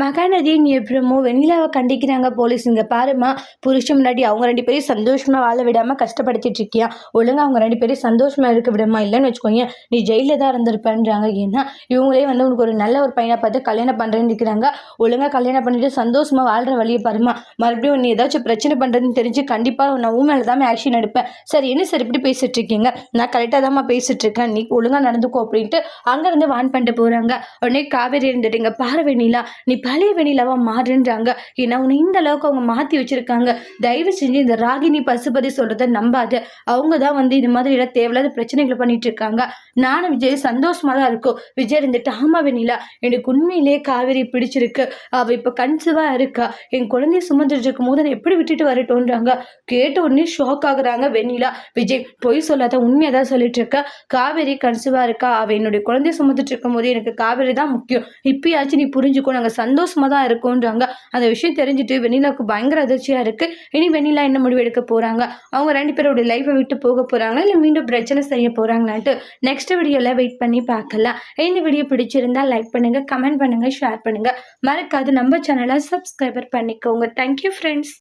மகாநதியின் எப்படிமோ வெண்ணிலாவை கண்டிக்கிறாங்க போலீஸ் இங்கே பாருமா புருஷன் முன்னாடி அவங்க ரெண்டு பேரும் சந்தோஷமாக வாழ விடாமல் கஷ்டப்படுத்திட்டு இருக்கியா? ஒழுங்கா அவங்க ரெண்டு பேரும் சந்தோஷமாக இருக்க விடாமா இல்லைன்னு வச்சுக்கோங்க நீ ஜெயிலில் தான் இருந்திருப்பேன்றாங்க. ஏன்னா இவங்களே வந்து உனக்கு ஒரு நல்ல ஒரு பையனை பார்த்து கல்யாணம் பண்ணுறேன்னு இருக்கிறாங்க ஒழுங்காக கல்யாணம் பண்ணிட்டு சந்தோஷமாக வாழ்கிற வழியை பாருமா மறுபடியும் நீ ஏதாச்சும் பிரச்சனை பண்ணுறதுன்னு தெரிஞ்சு கண்டிப்பாக நான் உன் மேலே தான் ஆக்ஷன் எடுப்பேன். சரி என்ன சார் இப்படி பேசிட்டு இருக்கீங்க? நான் கரெக்டாக தான்மா பேசிட்டு இருக்கேன். நீ ஒழுங்காக நடந்துக்கோ அப்படின்ட்டு அங்கேருந்து வான் பண்ணிட்டு போகிறாங்க உடனே காவேரி இருந்துட்டு இங்கே பாரு வெண்ணிலா நீ பழைய வெண்ணிலாவா மாறுன்றாங்க. ஏன்னா உன்னை இந்த அளவுக்கு அவங்க மாற்றி வச்சிருக்காங்க. தயவு செஞ்சு இந்த ராகினி பசுபதி சொல்கிறத நம்பாது. அவங்க தான் வந்து இது மாதிரி எல்லாம் தேவையில்லாத பிரச்சனைகளை பண்ணிட்டு இருக்காங்க. நானும் விஜய் சந்தோஷமாக தான் இருக்கும். விஜய் இருந்துட்டு ஆமா வெண்ணிலா எனக்கு உண்மையிலே காவேரி பிடிச்சிருக்கு. அவள் இப்போ கன்சிவாக இருக்கா. என் குழந்தைய சுமந்துட்டு இருக்கும் போது அதை எப்படி விட்டுட்டு வரட்டோன்றாங்க கேட்ட உடனே ஷாக் ஆகுறாங்க வெண்ணிலா. விஜய் பொய் சொல்லாத உண்மையாக தான் சொல்லிட்டு இருக்கா காவேரி கன்சிவாக இருக்கா? அவள் என்னுடைய குழந்தைய சுமந்துட்டு இருக்கும் போது எனக்கு காவேரி தான் முக்கியம். இப்பயாச்சும் நீ புரிஞ்சுக்கோ நாங்கள் சந்தோஷம் தான் இருக்கும்ன்றாங்க. அந்த விஷயம் தெரிஞ்சுட்டு வெண்ணிலாவுக்கு பயங்கர அதிர்ச்சியாக இருக்கு. இனி வெண்ணிலா என்ன முடிவு எடுக்க போகிறாங்க அவங்க ரெண்டு பேரோட லைஃப்பை விட்டு போக போகிறாங்களா இல்லை மீண்டும் பிரச்சனை செய்ய போகிறாங்களான்ட்டு நெக்ஸ்ட் வீடியோவில் வெயிட் பண்ணி பார்க்கலாம். இந்த வீடியோ பிடிச்சிருந்தா லைக் பண்ணுங்கள் கமெண்ட் பண்ணுங்கள் ஷேர் பண்ணுங்கள் மறக்காது நம்ம சேனலை சப்ஸ்கிரைபர் பண்ணிக்கோங்க. Thank you friends